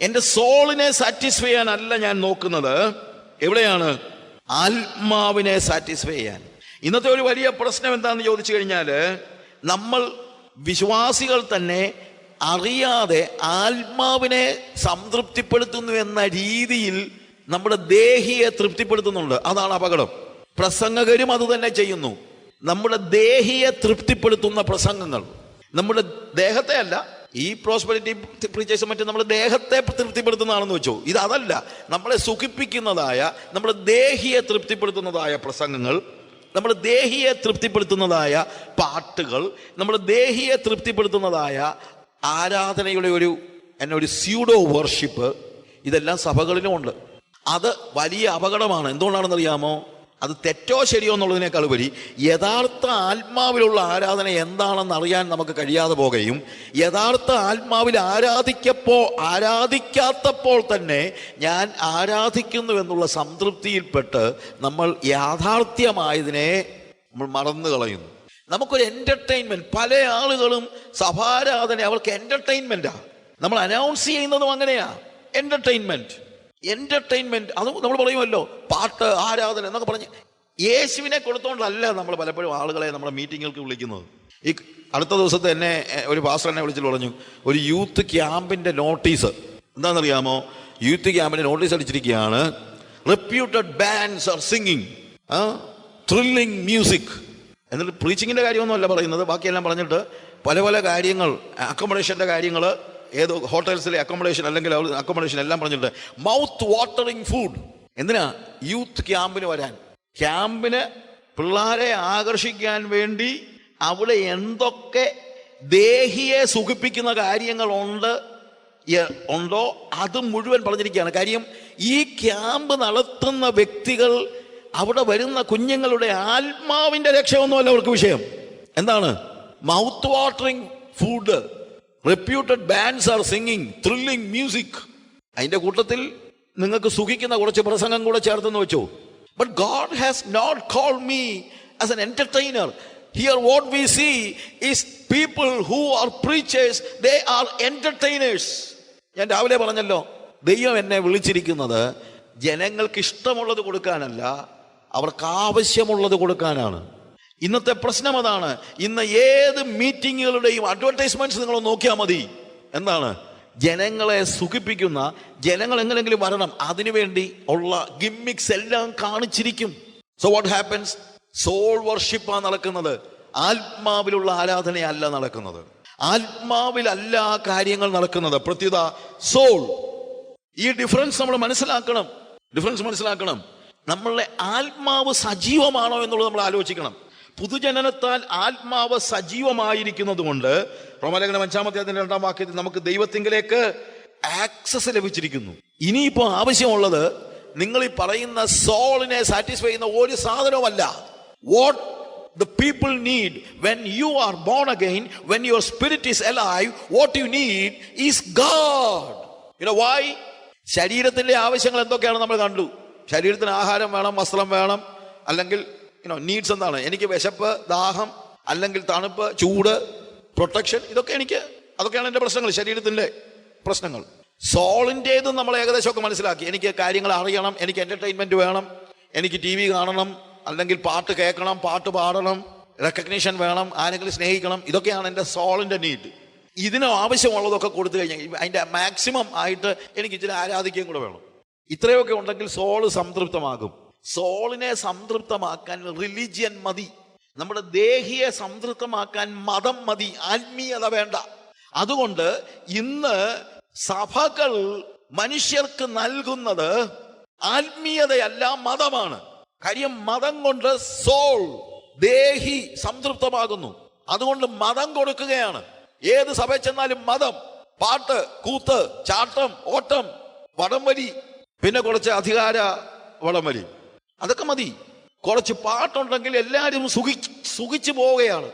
എന്റെ സോളിനെ സാറ്റിസ്ഫൈ ചെയ്യാനല്ല ഞാൻ നോക്കുന്നത്. എവിടെയാണ്? ആത്മാവിനെ സാറ്റിസ്ഫൈ ചെയ്യാൻ. ഇന്നത്തെ ഒരു വലിയ പ്രശ്നം എന്താണെന്ന് ചോദിച്ചു കഴിഞ്ഞാൽ നമ്മൾ വിശ്വാസികൾ തന്നെ അറിയാതെ ആത്മാവിനെ സംതൃപ്തിപ്പെടുത്തുന്നു എന്ന രീതിയിൽ നമ്മുടെ ദേഹിയെ തൃപ്തിപ്പെടുത്തുന്നുണ്ട്. അതാണ് അപകടം. പ്രസംഗകരും അത് തന്നെ ചെയ്യുന്നു. നമ്മുടെ ദേഹിയെ തൃപ്തിപ്പെടുത്തുന്ന പ്രസംഗങ്ങൾ. നമ്മുടെ ദേഹത്തെ അല്ല ഈ പ്രോസ്പെരിറ്റി പ്രീച്ചേഴ്സ് മറ്റും നമ്മുടെ ദേഹത്തെ തൃപ്തിപ്പെടുത്തുന്നതാണെന്ന് വെച്ചോ. ഇത് അതല്ല. നമ്മളെ സുഖിപ്പിക്കുന്നതായ നമ്മുടെ ദേഹിയെ തൃപ്തിപ്പെടുത്തുന്നതായ പ്രസംഗങ്ങൾ നമ്മൾ ദേഹിയെ തൃപ്തിപ്പെടുത്തുന്നതായ പാട്ടുകൾ നമ്മൾ ദേഹിയെ തൃപ്തിപ്പെടുത്തുന്നതായ ആരാധനയുടെ ഒരു എന്നെ ഒരു സ്യൂഡോ വർഷിപ്പ് ഇതെല്ലാം സഭകളിലും ഉണ്ട്. അത് വലിയ അപകടമാണ്. എന്തുകൊണ്ടാണെന്ന് അറിയാമോ അത് തെറ്റോ ശരിയോ എന്നുള്ളതിനേക്കാൾ ഉപരി യഥാർത്ഥ ആത്മാവിലുള്ള ആരാധന എന്താണെന്ന് അറിയാൻ നമുക്ക് കഴിയാതെ പോകുകയും യഥാർത്ഥ ആത്മാവിൽ ആരാധിക്കപ്പോൾ ആരാധിക്കാത്തപ്പോൾ തന്നെ ഞാൻ ആരാധിക്കുന്നു എന്നുള്ള സംതൃപ്തിയിൽപ്പെട്ട് നമ്മൾ യാഥാർത്ഥ്യമായതിനെ നമ്മൾ മറന്നു കളയുന്നു. നമുക്കൊരു എന്റർടൈൻമെന്റ് പല ആളുകളും സഭാരാധന അവർക്ക് എന്റർടൈൻമെന്റാണ് നമ്മൾ അനൗൺസ് ചെയ്യുന്നതും അങ്ങനെയാണ് എന്റർടൈൻമെന്റ് എന്റർടൈൻമെന്റ് അത് നമ്മൾ പറയുമല്ലോ. പാട്ട് ആരാധന എന്നൊക്കെ പറഞ്ഞ് യേശുവിനെ കൊടുത്തോണ്ടല്ല നമ്മൾ പലപ്പോഴും ആളുകളെ നമ്മുടെ മീറ്റിങ്ങുകൾക്ക് വിളിക്കുന്നത്. ഈ അടുത്ത ദിവസത്തെ എന്നെ ഒരു പാസ്റ്റർ എന്നെ വിളിച്ചിട്ട് പറഞ്ഞു ഒരു യൂത്ത് ക്യാമ്പിന്റെ നോട്ടീസ്. എന്താണെന്നറിയാമോ? യൂത്ത് ക്യാമ്പിന്റെ notice അടിച്ചിരിക്കുകയാണ്. Reputed bands are singing thrilling music എന്നിട്ട് പ്രീച്ചിങ്ങിന്റെ കാര്യമൊന്നുമല്ല പറയുന്നത്. ബാക്കിയെല്ലാം പറഞ്ഞിട്ട് പല പല കാര്യങ്ങൾ അക്കോമഡേഷന്റെ കാര്യങ്ങൾ ഏതോ ഹോട്ടൽസിലെ അക്കോമഡേഷൻ അല്ലെങ്കിൽ അക്കോമഡേഷൻ എല്ലാം പറഞ്ഞിട്ടുണ്ട്. മൗത്ത് വാട്ടറിങ് ഫുഡ് എന്തിനാ? യൂത്ത് ക്യാമ്പിന് വരാൻ. ക്യാമ്പിന് പിള്ളേരെ ആകർഷിക്കാൻ വേണ്ടി അവിടെ എന്തൊക്കെ ദേഹിയെ സുഖിപ്പിക്കുന്ന കാര്യങ്ങളുണ്ട് ഉണ്ടോ? അത് മുഴുവൻ പറഞ്ഞിരിക്കുകയാണ്. കാര്യം ഈ ക്യാമ്പ് നടത്തുന്ന വ്യക്തികൾ അവിടെ വരുന്ന കുഞ്ഞുങ്ങളുടെ ആത്മാവിന്റെ രക്ഷയൊന്നുമല്ല അവർക്ക് വിഷയം. എന്താണ്? Mouth watering food reputed bands are singing thrilling music അതിന്റെ കൂട്ടത്തിൽ നിങ്ങൾക്ക് സുഖിക്കുന്ന കുറച്ച് പ്രസംഗം കൂടെ ചേർത്തെന്ന് വെച്ചു. But God has not call me as an entertainer here what we see is people who are preachers they are entertainers ഞാൻ രാവിലെ പറഞ്ഞല്ലോ ദൈവം എന്നെ വിളിച്ചിരിക്കുന്നത് ജനങ്ങൾക്ക് ഇഷ്ടമുള്ളത് കൊടുക്കാനല്ല അവർക്ക് ആവശ്യമുള്ളത് കൊടുക്കാനാണ്. ഇന്നത്തെ പ്രശ്നം അതാണ്. ഇന്ന് ഏത് മീറ്റിങ്ങുകളുടെയും അഡ്വർടൈസ്മെന്റ്സ് നിങ്ങൾ നോക്കിയാൽ മതി. എന്താണ്? ജനങ്ങളെ സുഖിപ്പിക്കുന്ന ജനങ്ങൾ എങ്ങനെങ്കിലും വരണം അതിനുവേണ്ടി ഉള്ള ഗിമ്മിക്സ് എല്ലാം കാണിച്ചിരിക്കും. സോ വാട്ട് ഹാപ്പൻസ് സോൾ വർഷിപ്പാണ് നടക്കുന്നത്. ആത്മാവിലുള്ള ആരാധനയല്ല നടക്കുന്നത്. ആത്മാവിലല്ല കാര്യങ്ങൾ നടക്കുന്നത്. പ്രത്യുത സോൾ ഈ ഡിഫറൻസ് നമ്മൾ മനസ്സിലാക്കണം. ഡിഫറൻസ് മനസ്സിലാക്കണം. നമ്മളുടെ ആത്മാവ് സജീവമാണോ എന്നുള്ളത് നമ്മൾ ആലോചിക്കണം. പുതുജനനത്താൽ ആത്മാവ് സജീവമായിരിക്കുന്നത് കൊണ്ട് റോമലേഖനം അഞ്ചാമത്തെ രണ്ടാം വാക്യത്തിൽ നമുക്ക് ദൈവത്തിങ്കിലേക്ക് ആക്സസ് ലഭിച്ചിരിക്കുന്നു. ഇനിയിപ്പോ ആവശ്യമുള്ളത് നിങ്ങൾ ഈ പറയുന്ന സോളിനെ സാറ്റിസ്ഫൈ ചെയ്യുന്ന ഒരു സാധനവുമല്ല. What the people need when you are born again when your spirit is alive what you need is God know why? ശരീരത്തിന്റെ ആവശ്യങ്ങൾ എന്തൊക്കെയാണ് നമ്മൾ കണ്ടു. ശരീരത്തിന് ആഹാരം വേണം വസ്ത്രം വേണം അല്ലെങ്കിൽ യുനോ നീഡ്സ് എന്താണ്? എനിക്ക് വിശപ്പ് ദാഹം അല്ലെങ്കിൽ തണുപ്പ് ചൂട് പ്രൊട്ടക്ഷൻ ഇതൊക്കെ എനിക്ക് അതൊക്കെയാണ് എന്റെ പ്രശ്നങ്ങൾ ശരീരത്തിന്റെ പ്രശ്നങ്ങൾ. സോളിന്റെതും നമ്മൾ ഏകദേശമൊക്കെ മനസ്സിലാക്കി. എനിക്ക് കാര്യങ്ങൾ അറിയണം എനിക്ക് എന്റർടൈൻമെന്റ് വേണം എനിക്ക് ടി വി കാണണം അല്ലെങ്കിൽ പാട്ട് കേൾക്കണം പാട്ട് പാടണം റെക്കഗ്നീഷൻ വേണം ആരെങ്കിലും സ്നേഹിക്കണം ഇതൊക്കെയാണ് എന്റെ സോളിന്റെ നീഡ് ഇതിന് ആവശ്യമുള്ളതൊക്കെ കൊടുത്തു കഴിഞ്ഞാൽ അതിന്റെ മാക്സിമം ആയിട്ട് എനിക്ക് ഇച്ചിരി ആരാധിക്കുകയും കൂടെ വേണം. ഇത്രയൊക്കെ ഉണ്ടെങ്കിൽ സോൾ സംതൃപ്തമാകും. സോളിനെ സംതൃപ്തമാക്കാൻ റിലിജിയൻ മതി. നമ്മുടെ ദേഹിയെ സംതൃപ്തമാക്കാൻ മതം മതി. ആത്മീയത വേണ്ട. അതുകൊണ്ട് ഇന്ന് സഭകൾ മനുഷ്യർക്ക് നൽകുന്നത് ആത്മീയതയല്ല മതമാണ്. കാര്യം മതം കൊണ്ട് സോൾ ദേഹി സംതൃപ്തമാകുന്നു. അതുകൊണ്ട് മതം കൊടുക്കുകയാണ്. ഏത് സഭ ചെന്നാലും മതം പാട്ട് കൂത്ത് ചാട്ടം ഓട്ടം വടംവലി പിന്നെ കുറച്ച് അധികാര വടംവലി. അതൊക്കെ മതി. കുറച്ച് പാട്ടുണ്ടെങ്കിൽ എല്ലാവരും സുഖി സുഖിച്ചു പോവുകയാണ്.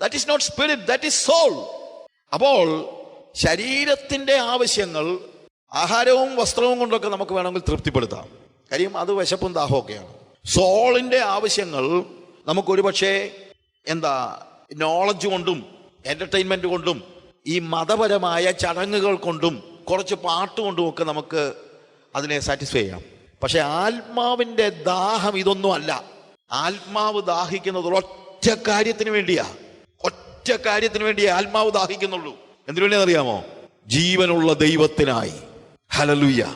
That is not spirit that is soul അപ്പോൾ ശരീരത്തിന്റെ ആവശ്യങ്ങൾ ആഹാരവും വസ്ത്രവും കൊണ്ടൊക്കെ നമുക്ക് വേണമെങ്കിൽ തൃപ്തിപ്പെടുത്താം. കാര്യം അത് വിശപ്പും ദാഹമൊക്കെയാണ് സോളിന്റെ ആവശ്യങ്ങൾ നമുക്ക് ഒരുപക്ഷെ എന്താ നോളജ് കൊണ്ടും എന്റർടൈൻമെന്റ് കൊണ്ടും ഈ മതപരമായ ചടങ്ങുകൾ കൊണ്ടും കുറച്ച് പാട്ട് കൊണ്ടും ഒക്കെ നമുക്ക് അതിനെ സാറ്റിസ്ഫൈ ചെയ്യാം. പക്ഷെ ആത്മാവിന്റെ ദാഹം ഇതൊന്നും അല്ല. ആത്മാവ് ദാഹിക്കുന്നത് ഒറ്റ കാര്യത്തിന് വേണ്ടിയാ. ഒറ്റ കാര്യത്തിന് വേണ്ടിയേ ആത്മാവ് ദാഹിക്കുന്നുള്ളൂ. എന്തിനു വേണ്ടിയാ അറിയാമോ? ജീവനുള്ള ദൈവത്തിനായി. ഹലലുയ്യ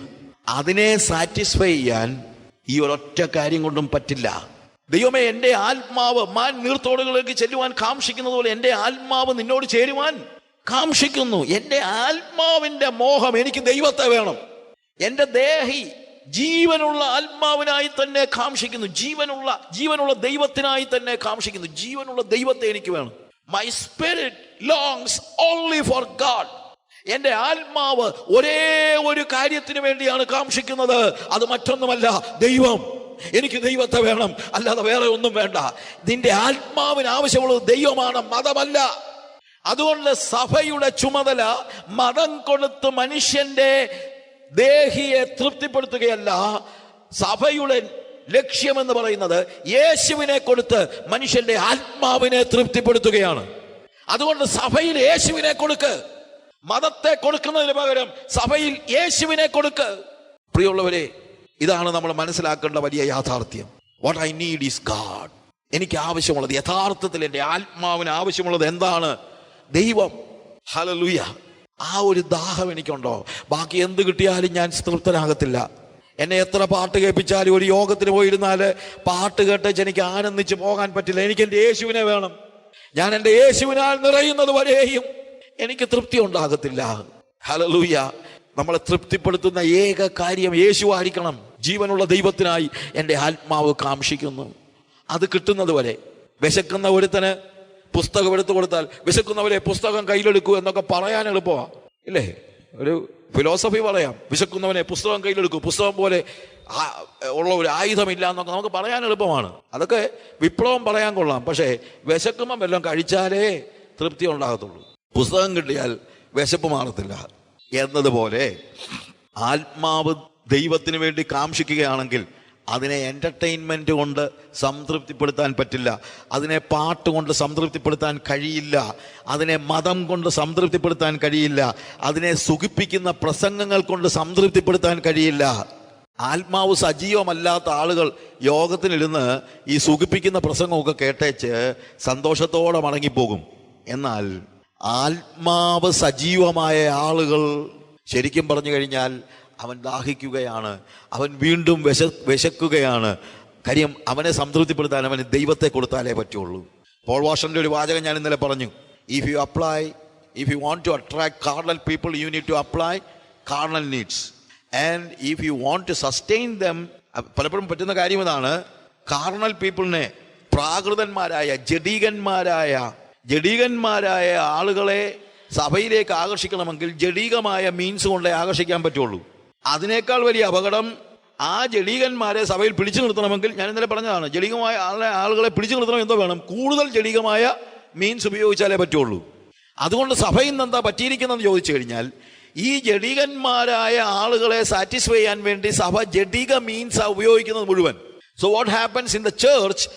അതിനെ സാറ്റിസ്ഫൈ ചെയ്യാൻ ഈ ഒരൊറ്റ കാര്യം കൊണ്ടും പറ്റില്ല. ദൈവമേ എന്റെ ആത്മാവ് മാൻ നീർത്തോടുകളിലേക്ക് ചെല്ലുവാൻ കാംക്ഷിക്കുന്നത് പോലെ എന്റെ ആത്മാവ് നിന്നോട് ചേരുവാൻ കാംക്ഷിക്കുന്നു. എന്റെ ആത്മാവിന്റെ മോഹം എനിക്ക് ദൈവത്തെ വേണം. എന്റെ ദേഹി ജീവനുള്ള ആത്മാവിനായി തന്നെ കാംക്ഷിക്കുന്നു. ജീവനുള്ള ജീവനുള്ള ദൈവത്തിനായി തന്നെ കാംക്ഷിക്കുന്നു. ജീവനുള്ള ദൈവത്തെ എനിക്ക് വേണം. My spirit longs only for God എന്റെ ആത്മാവ് ഒരേ ഒരു കാര്യത്തിന് വേണ്ടിയാണ് കാംക്ഷിക്കുന്നത്. അത് മറ്റൊന്നുമല്ല ദൈവം. എനിക്ക് ദൈവത്തെ വേണം. അല്ലാതെ വേറെ ഒന്നും വേണ്ട. നിന്റെ ആത്മാവിന് ആവശ്യമുള്ളത് ദൈവമാണ് മതമല്ല. അതുകൊണ്ട് സഭയുടെ ചുമതല മതം കൊടുത്ത് മനുഷ്യന്റെ ദേഹിയെ തൃപ്തിപ്പെടുത്തുകയല്ല സഭയുടെ ലക്ഷ്യമെന്ന് പറയുന്നത് യേശുവിനെ കൊടുത്ത് മനുഷ്യന്റെ ആത്മാവിനെ തൃപ്തിപ്പെടുത്തുകയാണ്. അതുകൊണ്ട് സഭയിൽ യേശുവിനെ കൊടുക്ക്. മതത്തെ കൊടുക്കുന്നതിന് പകരം സഭയിൽ യേശുവിനെ കൊടുക്ക്. പ്രിയമുള്ളവരെ ഇതാണ് നമ്മൾ മനസ്സിലാക്കേണ്ട വലിയ യാഥാർത്ഥ്യം. What I need is God എനിക്ക് ആവശ്യമുള്ളത് യഥാർത്ഥത്തിൽ എന്റെ ആത്മാവിന് ആവശ്യമുള്ളത് എന്താണ്? ദൈവം. ഹലലുയ ആ ഒരു ദാഹം എനിക്കുണ്ടോ? ബാക്കി എന്ത് കിട്ടിയാലും ഞാൻ തൃപ്തനാകത്തില്ല എന്നെ എത്ര പാട്ട് കേൾപ്പിച്ചാലും ഒരു യോഗത്തിന് പോയിരുന്നാൽ പാട്ട് കേട്ടേച്ച് എനിക്ക് ആനന്ദിച്ച് പോകാൻ പറ്റില്ല. എനിക്ക് എന്റെ യേശുവിനെ വേണം. ഞാൻ എന്റെ യേശുവിനാൽ നിറയുന്നത് വരെയും എനിക്ക് തൃപ്തി ഉണ്ടാകത്തില്ല. ഹലലൂയ നമ്മളെ തൃപ്തിപ്പെടുത്തുന്ന ഏക കാര്യം യേശു ആയിരിക്കണം ജീവനുള്ള ദൈവത്തിനായി എന്റെ ആത്മാവ് കാംക്ഷിക്കുന്നു. അത് കിട്ടുന്നത് വരെ. വിശക്കുന്ന ഒരുത്തന് പുസ്തകം എടുത്തു കൊടുത്താൽ വിശക്കുന്നവരെ പുസ്തകം കയ്യിലെടുക്കൂ എന്നൊക്കെ പറയാൻ എളുപ്പമാണ് ഇല്ലേ? ഒരു ഫിലോസഫി പറയാം. വിശക്കുന്നവനെ പുസ്തകം കയ്യിലെടുക്കൂ. പുസ്തകം പോലെ ഉള്ള ഒരു ആയുധമില്ല എന്നൊക്കെ നമുക്ക് പറയാൻ എളുപ്പമാണ്. അതൊക്കെ വിപ്ലവം പറയാൻ കൊള്ളാം. പക്ഷേ വിശക്കുമ്പം വല്ലതും കഴിച്ചാലേ തൃപ്തി ഉണ്ടാകത്തുള്ളൂ. പുസ്തകം കിട്ടിയാൽ വിശപ്പ് മാറത്തില്ല എന്നതുപോലെ ആത്മാവ് ദൈവത്തിന് വേണ്ടി കാംക്ഷിക്കുകയാണെങ്കിൽ അതിനെ എന്റർടൈൻമെന്റ് കൊണ്ട് സംതൃപ്തിപ്പെടുത്താൻ പറ്റില്ല. അതിനെ പാട്ട് കൊണ്ട് സംതൃപ്തിപ്പെടുത്താൻ കഴിയില്ല. അതിനെ മതം കൊണ്ട് സംതൃപ്തിപ്പെടുത്താൻ കഴിയില്ല. അതിനെ സുഖിപ്പിക്കുന്ന പ്രസംഗങ്ങൾ കൊണ്ട് സംതൃപ്തിപ്പെടുത്താൻ കഴിയില്ല. ആത്മാവ് സജീവമല്ലാത്ത ആളുകൾ യോഗത്തിനിരുന്ന് ഈ സുഖിപ്പിക്കുന്ന പ്രസംഗമൊക്കെ കേട്ടേച്ച് സന്തോഷത്തോടെ മടങ്ങിപ്പോകും. എന്നാൽ ആത്മാവ് സജീവമായ ആളുകൾ ശരിക്കും പറഞ്ഞു കഴിഞ്ഞാൽ അവൻ ദാഹിക്കുകയാണ്. അവൻ വീണ്ടും വിശ വിശക്കുകയാണ്. കാര്യം അവനെ സംതൃപ്തിപ്പെടുത്താൻ അവന് ദൈവത്തെ കൊടുത്താലേ പറ്റുള്ളൂ. പോൾ വാഷന്റെ ഒരു വാചകം ഞാൻ ഇന്നലെ പറഞ്ഞു. If you apply if you want to attract carnal people you need to apply carnal needs and if you want to sustain them പലപ്പോഴും പറ്റുന്ന കാര്യം ഇതാണ്. കാർണൽ പീപ്പിളിനെ പ്രാകൃതന്മാരായ ജഡീകന്മാരായ ജഡീകന്മാരായ ആളുകളെ സഭയിലേക്ക് ആകർഷിക്കണമെങ്കിൽ ജഡീകമായ മീൻസ് കൊണ്ടേ ആകർഷിക്കാൻ പറ്റുള്ളൂ. അതിനേക്കാൾ വലിയ അപകടം ആ ജഡീകന്മാരെ സഭയിൽ പിടിച്ചു നിർത്തണമെങ്കിൽ ഞാൻ ഇന്നലെ പറഞ്ഞതാണ് ജഡീകമായ ആളെ ആളുകളെ പിടിച്ചു നിർത്തണം എന്തോ വേണം. കൂടുതൽ ജഡീകമായ മീൻസ് ഉപയോഗിച്ചാലേ പറ്റുള്ളൂ. അതുകൊണ്ട് സഭ നിന്ന് എന്താ പറ്റിയിരിക്കുന്നതെന്ന് ചോദിച്ചു കഴിഞ്ഞാൽ ഈ ജഡീകന്മാരായ ആളുകളെ സാറ്റിസ്ഫൈ ചെയ്യാൻ വേണ്ടി സഭ ജഡീക മീൻസ് ഉപയോഗിക്കുന്നത് മുഴുവൻ. So what happens in the church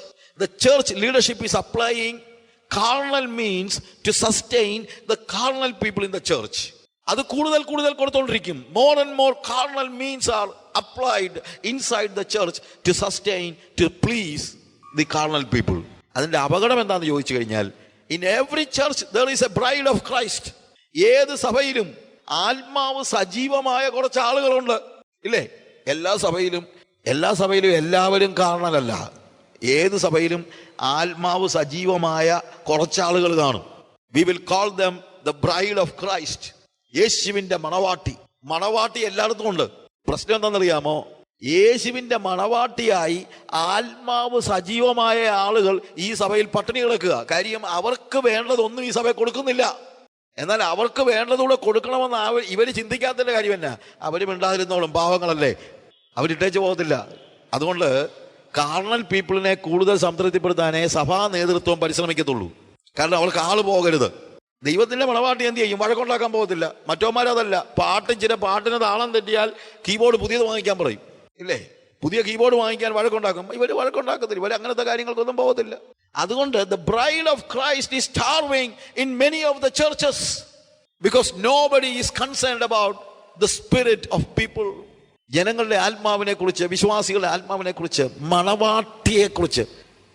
the church leadership is applying carnal means to sustain the carnal people in the church അത് കൂടുതൽ കൂടുതൽ കൊടുത്തോണ്ടിരിക്കും. More and more carnal means are applied inside the church to sustain to please the carnal people അതിന്റെ അപകടം എന്താണെന്ന് ചോദിച്ചു കഴിഞ്ഞാൽ in every church there is a bride of Christ ഏത് സഭയിലും ആത്മാവ് സജീവമായ കുറച്ച് ആളുകളുണ്ട്. ഇല്ലേ? എല്ലാ സഭയിലും എല്ലാ സഭയിലും എല്ലാവരും കാരണലല്ല ഏത് സഭയിലും ആത്മാവ് സജീവമായ കുറച്ചാളുകൾ കാണും. We will call them the bride of Christ യേശുവിന്റെ മണവാട്ടി. മണവാട്ടി എല്ലായിടത്തും ഉണ്ട്. പ്രശ്നം എന്താണെന്നറിയാമോ? യേശുവിന്റെ മണവാട്ടിയായി ആത്മാവ് സജീവമായ ആളുകൾ ഈ സഭയിൽ പട്ടിണി കിടക്കുക. കാര്യം അവർക്ക് വേണ്ടതൊന്നും ഈ സഭ കൊടുക്കുന്നില്ല. എന്നാൽ അവർക്ക് വേണ്ടതുകൂടെ കൊടുക്കണമെന്ന് അവർ ഇവർ ചിന്തിക്കാത്തതിന്റെ കാര്യം തന്നെ അവർ മിണ്ടാതിരുന്നോളും. പാവങ്ങളല്ലേ? അവരിട്ടേച്ച് പോകത്തില്ല. അതുകൊണ്ട് കാർണൽ പീപ്പിളിനെ കൂടുതൽ സംതൃപ്തിപ്പെടുത്താനേ സഭാ നേതൃത്വം പരിശ്രമിക്കത്തുള്ളൂ. കാരണം അവൾക്ക് ആൾ പോകരുത്. ദൈവത്തിന്റെ മണവാട്ടി എന്ത് ചെയ്യും? വഴക്കുണ്ടാക്കാൻ പോകത്തില്ല. മറ്റോമാരതല്ല പാട്ട് ചില പാട്ടിന് താളം തെറ്റിയാൽ കീബോർഡ് പുതിയത് വാങ്ങിക്കാൻ പറയും. ഇല്ലേ? പുതിയ കീബോർഡ് വാങ്ങിക്കാൻ വഴക്കുണ്ടാക്കും. ഇവർ വഴക്കുണ്ടാക്കത്തില്ല. ഇവർ അങ്ങനത്തെ കാര്യങ്ങൾക്കൊന്നും പോകത്തില്ല. അതുകൊണ്ട് the bride of Christ is starving in many of the churches because nobody is concerned about the spirit of people ജനങ്ങളുടെ ആത്മാവിനെ കുറിച്ച് വിശ്വാസികളുടെ ആത്മാവിനെ കുറിച്ച് മണവാട്ടിയെ കുറിച്ച്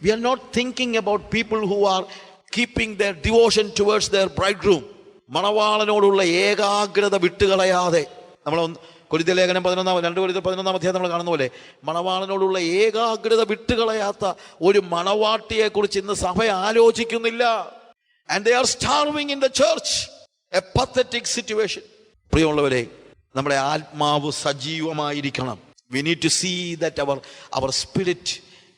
we are not thinking about people who are keeping their devotion towards their bridegroom മണവാളനോടുള്ള ഏകാഗ്രത വിട്ടുകളയാതെ നമ്മൾ കൊരിത ലേഖനം പതിനൊന്നാം രണ്ട് കൊരിത പതിനൊന്നാം അധ്യായം നമ്മൾ കാണുന്ന പോലെ മണവാളനോടുള്ള ഏകാഗ്രത വിട്ടുകളയാത്ത ഒരു മണവാട്ടിയെ കുറിച്ച് ഇന്ന് സഭ ആലോചിക്കുന്നില്ല. And they are starving in the church a pathetic situation പ്രിയമുള്ളവരെ നമ്മുടെ ആത്മാവ് സജീവമായിരിക്കണം. We need to see that our our spirit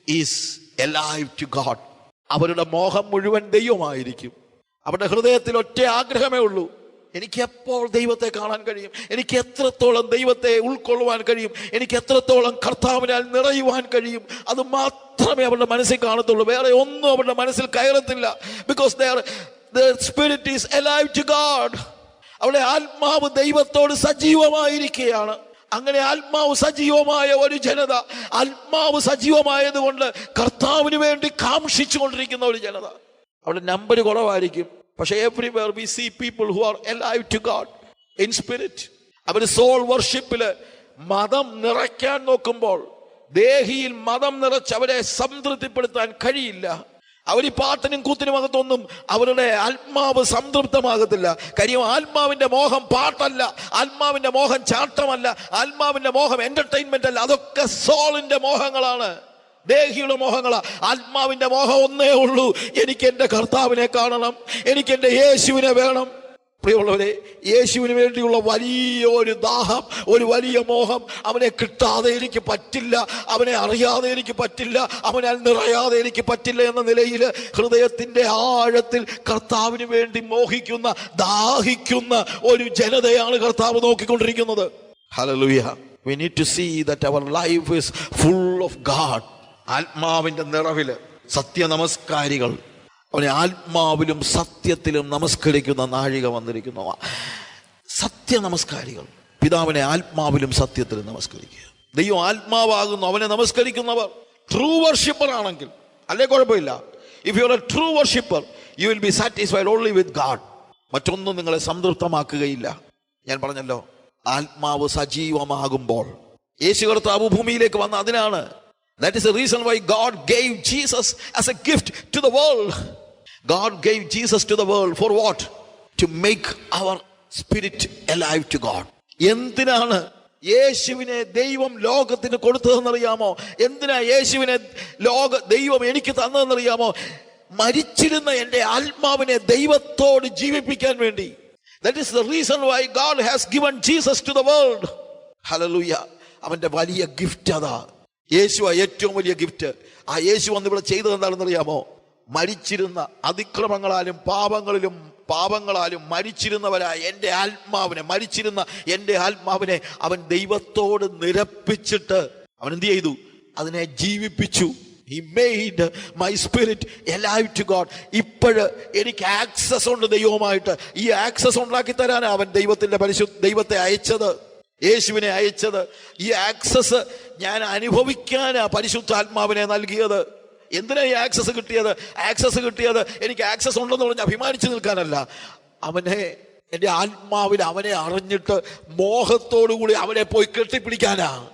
is alive to God അവരുടെ മോഹം മുഴുവൻ ദൈവമായിരിക്കും. അവരുടെ ഹൃദയത്തിൽ ഒറ്റ ആഗ്രഹമേ ഉള്ളൂ. എനിക്ക് എപ്പോൾ ദൈവത്തെ കാണാൻ കഴിയും? എനിക്ക് എത്രത്തോളം ദൈവത്തെ ഉൾക്കൊള്ളുവാൻ കഴിയും? എനിക്ക് എത്രത്തോളം കർത്താവിനാൽ നിറയുവാൻ കഴിയും? അത് മാത്രമേ അവരുടെ മനസ്സിൽ കാണത്തുള്ളൂ. വേറെ ഒന്നും അവരുടെ മനസ്സിൽ കയറത്തില്ല. Because their spirit is alive to God അവിടെ ആത്മാവ് ദൈവത്തോട് സജീവമായിരിക്കുകയാണ്. അങ്ങനെ ആത്മാവ് സജീവമായ ഒരു ജനത ആത്മാവ് സജീവമായത് കൊണ്ട് കർത്താവിന് വേണ്ടി കാംക്ഷിച്ചു കൊണ്ടിരിക്കുന്ന ഒരു ജനത. അവിടെ നമ്പർ കുറവായിരിക്കും. പക്ഷെ everywhere we see people who are alive to God in spirit our soul വർഷിപ്പിൽ മതം നിറയ്ക്കാൻ നോക്കുമ്പോൾ ദേഹിയിൽ മതം നിറച്ച് അവരെ സംതൃപ്തിപ്പെടുത്താൻ കഴിയില്ല. അവർ ഈ പാട്ടിനും കൂത്തിനുമകത്തൊന്നും അവരുടെ ആത്മാവ് സംതൃപ്തമാകത്തില്ല. കാര്യം ആത്മാവിന്റെ മോഹം പാട്ടല്ല ആത്മാവിന്റെ മോഹം ചാട്ടമല്ല ആത്മാവിന്റെ മോഹം എന്റർടൈൻമെന്റ് അല്ല. അതൊക്കെ സോളിന്റെ മോഹങ്ങളാണ്. ദേഹിയുടെ മോഹങ്ങളാ. ആത്മാവിന്റെ മോഹം ഒന്നേ ഉള്ളൂ. എനിക്ക് എന്റെ കർത്താവിനെ കാണണം. എനിക്ക് എന്റെ യേശുവിനെ വേണം. പ്രിയമുള്ളവരെ യേശുവിന് വേണ്ടിയുള്ള വലിയ ഒരു ദാഹം ഒരു വലിയ മോഹം അവനെ കിട്ടാതെ എനിക്ക് പറ്റില്ല അവനെ അറിയാതെ എനിക്ക് പറ്റില്ല അവനാൽ നിറയാതെ എനിക്ക് പറ്റില്ല എന്ന നിലയിൽ ഹൃദയത്തിന്റെ ആഴത്തിൽ കർത്താവിന് വേണ്ടി മോഹിക്കുന്ന ദാഹിക്കുന്ന ഒരു ജനതയാണ് കർത്താവ് നോക്കിക്കൊണ്ടിരിക്കുന്നത്. Hallelujah we need to see that our life is full of God ആത്മാവിന്റെ നിറവിൽ സത്യനമസ്കാരികൾ അവനെ ആത്മാവിലും സത്യത്തിലും നമസ്കരിക്കുന്ന നാഴിക വന്നിരിക്കുന്നു. സത്യനമസ്കാരികൾ പിതാവിനെ ആത്മാവിലും സത്യത്തിലും നമസ്കരിക്കുക. ദൈവം ആത്മാവാകുന്നു അവനെ നമസ്കരിക്കുന്നവർ. ട്രൂ വർഷിപ്പർ ആണെങ്കിൽ അല്ലേ കുഴപ്പമില്ല. If you are a true worshipper you will be satisfied only with God മറ്റൊന്നും നിങ്ങളെ സംതൃപ്തമാക്കുകയില്ല. ഞാൻ പറഞ്ഞല്ലോ ആത്മാവ് സജീവമാകുമ്പോൾ. യേശു കർത്താവ് ഭൂമിയിലേക്ക് വന്ന അതിനാണ്. That is a reason why God gave Jesus as a gift to the world God gave Jesus to the world for what to make our spirit alive to God എന്തിനാണ് യേശുവിനെ ദൈവം ലോകത്തിന് കൊടുത്തതെന്നറിയാമോ? എന്തിനാ യേശുവിനെ ലോക ദൈവം എനിക്ക് തന്നതെന്നറിയാമോ? മരിച്ചിരുന്ന എന്റെ ആത്മാവിനെ ദൈവത്തോട് ജീവിപ്പിക്കാൻ വേണ്ടി. That is the reason why God has given Jesus to the world hallelujah അവന്റെ വലിയ ഗിഫ്റ്റ് അതാ. യേശു ആ ഏറ്റവും വലിയ ഗിഫ്റ്റ് ആ യേശു വന്ന് ഇവിടെ ചെയ്തത് എന്താണെന്ന് അറിയാമോ മരിച്ചിരുന്ന അതിക്രമങ്ങളാലും പാപങ്ങളിലും പാപങ്ങളാലും മരിച്ചിരുന്നവരായ എന്റെ ആത്മാവിനെ മരിച്ചിരുന്ന എന്റെ ആത്മാവിനെ അവൻ ദൈവത്തോട് നിരപ്പിച്ചിട്ട് അവൻ എന്ത് ചെയ്തു? അതിനെ ജീവിപ്പിച്ചു. He made my spirit alive to God ഇപ്പോഴ് എനിക്ക് ആക്സസ് ഉണ്ട് ദൈവവുമായിട്ട്. ഈ ആക്സസ് ഉണ്ടാക്കി തരാനാണ് അവൻ ദൈവത്തിന്റെ പരിശു ദൈവത്തെ അയച്ചത്. യേശുവിനെ അയച്ചത്. ഈ ആക്സസ് ഞാൻ അനുഭവിക്കാനാ പരിശുദ്ധാത്മാവിനെ നൽകിയത്. എന്തിനാ ഈ ആക്സസ് കിട്ടിയത്? ആക്സസ് കിട്ടിയത് എനിക്ക് ആക്സസ് ഉണ്ടെന്ന് പറഞ്ഞ് അഭിമാനിച്ചു നിൽക്കാനല്ല. അവനെ എന്റെ ആത്മാവിൽ അവനെ അറിഞ്ഞിട്ട് മോഹത്തോടു കൂടി അവനെ പോയി കെട്ടിപ്പിടിക്കാനാ.